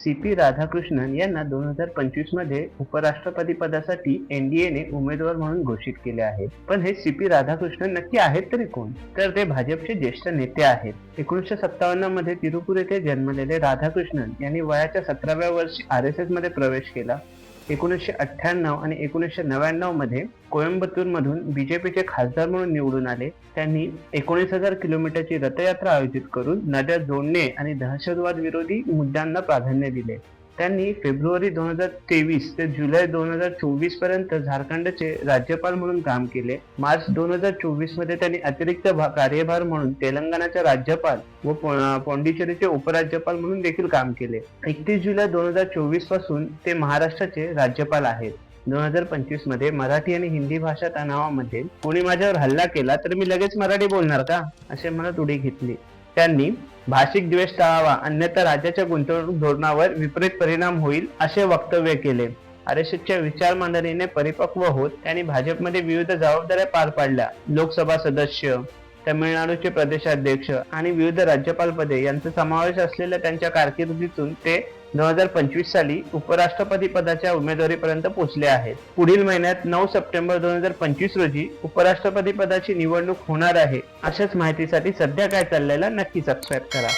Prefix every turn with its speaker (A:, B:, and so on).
A: C P Radhakrishnan यांना दोन हजार पंचवीसमध्ये उपराष्ट्रपती पदासाठी एनडीएने उमेदवार म्हणून घोषित केले आहे. पण हे सी पी राधाकृष्णन नक्की आहेत तरी कोण? तर ते भाजपचे ज्येष्ठ नेते आहेत. एकोणीसशे सत्तावन्नमध्ये तिरुपूर येथे जन्मलेले राधाकृष्णन यांनी वयाच्या सतराव्या वर्षी आर एस एसमध्ये प्रवेश केला. एकोणीसशे अठ्ठ्याण्णव आणि एकोणीसशे नव्याण्णवमध्ये कोयंबतूर मधून बीजेपीचे खासदार म्हणून निवडून आले. त्यांनी एकोणीस हजार किलोमीटरची रथयात्रा आयोजित करून नद्या जोडणे आणि दहशतवाद विरोधी मुद्द्यांना प्राधान्य दिले. त्यांनी फेब्रुवारी दोन हजार तेवीस ते जुलै दोन हजार चोवीसपर्यंत झारखंडचे राज्यपाल म्हणून काम केले. मार्च दोन हजार चोवीसमध्ये त्यांनी अतिरिक्त कार्यभार म्हणून तेलंगणाचे राज्यपाल व पॉंडिचेरीचे उपराज्यपाल म्हणून देखील काम केले. एकतीस जुलै दोन हजार चोवीसपासून ते महाराष्ट्राचे राज्यपाल आहेत. दोन हजार पंचवीसमध्ये मराठी आणि हिंदी भाषा तणावामध्ये कोणी माझ्यावर हल्ला केला तर मी लगेच मराठी बोलणार का? असे म्हणत उडी घेतली. त्यांनी भाषिक द्वेष टाळावा अन्यथा राज्याच्या गुंतवणूक धोरणावर विपरीत परिणाम होईल असे वक्तव्य केले. आरएसएसच्या विचार मांडणीने परिपक्व होत त्यांनी भाजपमध्ये विविध जबाबदाऱ्या पार पाडल्या. लोकसभा सदस्य तमिळनाडूचे प्रदेशाध्यक्ष आणि विविध राज्यपाल पदे यांचा समावेश असलेल्या त्यांच्या कारकिर्दीतून ते दोन हजार पंचवीस साली उपराष्ट्रपती पदाच्या उमेदवारीपर्यंत पोहोचले आहेत. पुढील महिन्यात नऊ सप्टेंबर दोन हजार पंचवीस रोजी उपराष्ट्रपती पदाची निवडणूक होणार आहे. अशाच माहितीसाठी सध्या काय चाललेला नक्की सबस्क्राईब करा.